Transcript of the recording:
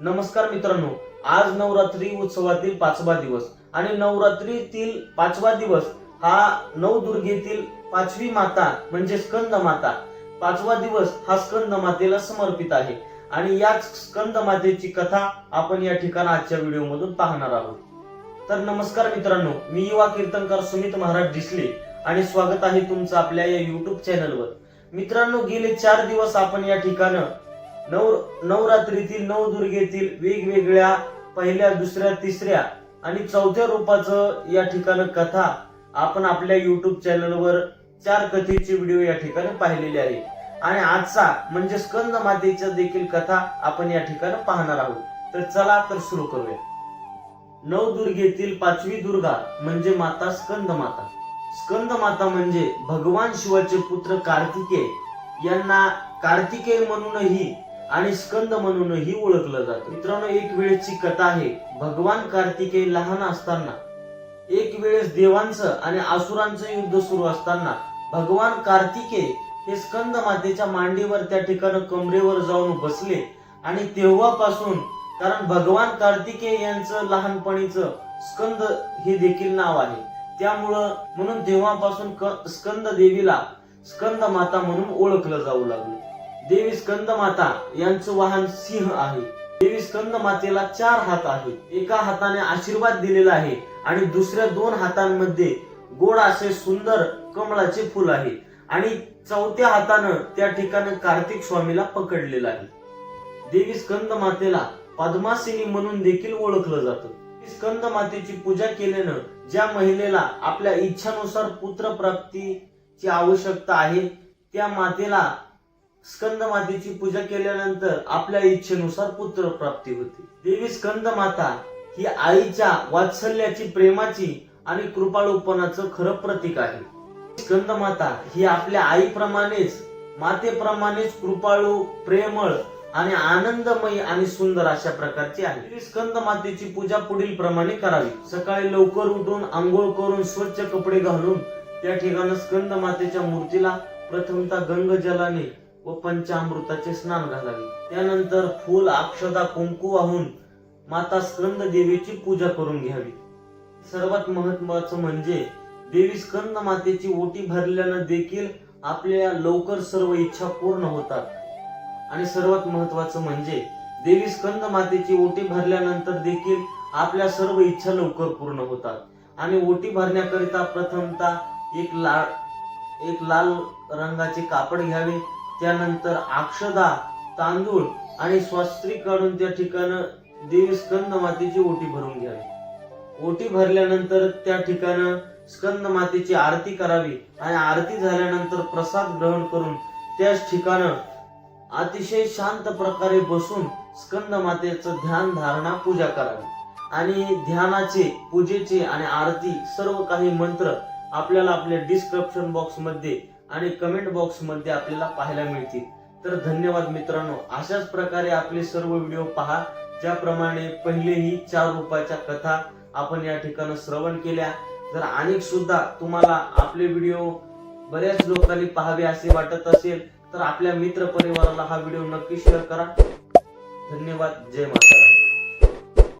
नमस्कार मित्रांनो आज नवरात्री उत्सवातील पाचवा दिवस आणि नवरात्रीतील पाचवा दिवस हा नवदुर्गेतील पाचवी माता म्हणजे स्कंद माता. पाचवा दिवस हा स्कंद मातेला समर्पित आहे आणि याच स्कंद मातेची कथा आपण या ठिकाणी आजच्या व्हिडिओमधून पाहणार आहोत. तर नमस्कार मित्रांनो मी युवा कीर्तनकार सुमित महाराज डिसले आणि स्वागत आहे तुमचं आपल्या या युट्यूब चॅनलवर मित्रांनो गेले चार दिवस आपण या ठिकाणी नव नवरात्रीतील नवदुर्गेतील वेगवेगळ्या पहिल्या दुसऱ्या तिसऱ्या आणि चौथ्या रूपाचं या ठिकाणी कथा आपण आपल्या युट्यूब चॅनलवर चार कथेचे व्हिडिओ या ठिकाणी पाहिलेले आहे. आणि आजचा म्हणजे स्कंद मातेच्या देखील कथा आपण या ठिकाणी पाहणार आहोत. तर चला तर सुरू करूया. नवदुर्गेतील पाचवी दुर्गा म्हणजे माता स्कंद माता. स्कंद माता म्हणजे भगवान शिवाचे पुत्र कार्तिकेय यांना कार्तिकेय म्हणूनही आणि स्कंद म्हणूनही ओळखलं जातं. मित्रांनो एक वेळेची कथा आहे. भगवान कार्तिकेय लहान असताना एक वेळेस देवांचं आणि असुरांचं युद्ध सुरू असताना भगवान कार्तिकेय हे स्कंद मातेच्या मांडीवर त्या ठिकाणी कमरेवर जाऊन बसले. आणि तेव्हापासून कारण भगवान कार्तिकेय यांचं लहानपणीचं स्कंद हे देखील नाव आहे. त्यामुळं म्हणून तेव्हापासून क- स्कंद देवीला स्कंद माता म्हणून ओळखलं जाऊ लागलं. देवी स्कंद माता यांचं वाहन सिंह आहे. देवी स्कंद मातेला चार हात आहेत. एका हाताने आशीर्वाद दिलेला आहे आणि दुसऱ्या दोन हातांमध्ये गोड असे सुंदर कमळाचे फुल आहे आणि चौथ्या हातानं त्या ठिकाणी कार्तिक स्वामीला पकडलेलं आहे. देवी स्कंद मातेला पद्मासिनी म्हणून देखील ओळखलं जातं. स्कंद मातेची पूजा केल्यानं ज्या महिलेला आपल्या इच्छानुसार पुत्र प्राप्तीची आवश्यकता आहे त्या मातेला स्कंद मातेची पूजा केल्यानंतर आपल्या इच्छेनुसार पुत्र प्राप्ती होते. देवी स्कंद माता ही आईच्या वात्सल्याची प्रेमाची आणि कृपाळूपणाचं खरं प्रतीक आहे. स्कंद माता ही आपल्या आईप्रमाणेच मातेप्रमाणेच कृपाळू प्रेमळ आणि आनंदमयी आणि सुंदर अशा प्रकारची आहे. स्कंद मातेची पूजा पुढील प्रमाणे करावी. सकाळी लवकर उठून आंघोळ करून स्वच्छ कपडे घालून त्या ठिकाणी स्कंद मातेच्या मूर्तीला प्रथमतः गंग जलाने व पंचामृताचे स्नान घालावे. त्यानंतर फूल अक्षदा कुंकू वाहून माता स्कंद देवीची पूजा करून घ्यावी. सर्वात महत्वाचं म्हणजे देवी स्कंद मातेची ओटी भरल्यानं देखील आपल्या लवकर सर्व इच्छा पूर्ण होतात. आणि सर्वात महत्वाचं म्हणजे देवी स्कंद मातेची ओटी भरल्यानंतर देखील आपल्या सर्व इच्छा लवकर पूर्ण होतात. आणि ओटी भरण्याकरिता प्रथमतः एक लाल एक लाल रंगाचे कापड घ्यावे. त्यानंतर अक्षदा तांदूळ आणि स्वस्त्री काढून त्या ठिकाण देवी स्कंद मातेची ओटी भरून घ्यावी. ओटी भरल्यानंतर त्या ठिकाण स्कंद मातेची आरती करावी आणि आरती झाल्यानंतर प्रसाद ग्रहण करून त्याच ठिकाण अतिशय शांत प्रकारे बसून स्कंद मातेचं ध्यान धारणा पूजा करावी. आणि ध्यानाचे पूजेचे आणि आरती सर्व काही मंत्र आपल्याला आपल्या डिस्क्रिप्शन बॉक्समध्ये आणि कमेंट बॉक्समध्ये आपल्याला पाहायला मिळतील. तर धन्यवाद मित्रांनो. अशाच प्रकारे आपले सर्व व्हिडिओ पहा. ज्याप्रमाणे पहिलेही चार रूपाच्या कथा आपण या ठिकाणी श्रवण केल्या. जर अनेक सुद्धा तुम्हाला आपले व्हिडिओ बऱ्याच लोकांनी पाहावे असे वाटत असेल तर आपल्या मित्र परिवाराला हा व्हिडिओ नक्की शेअर करा. धन्यवाद. जय माता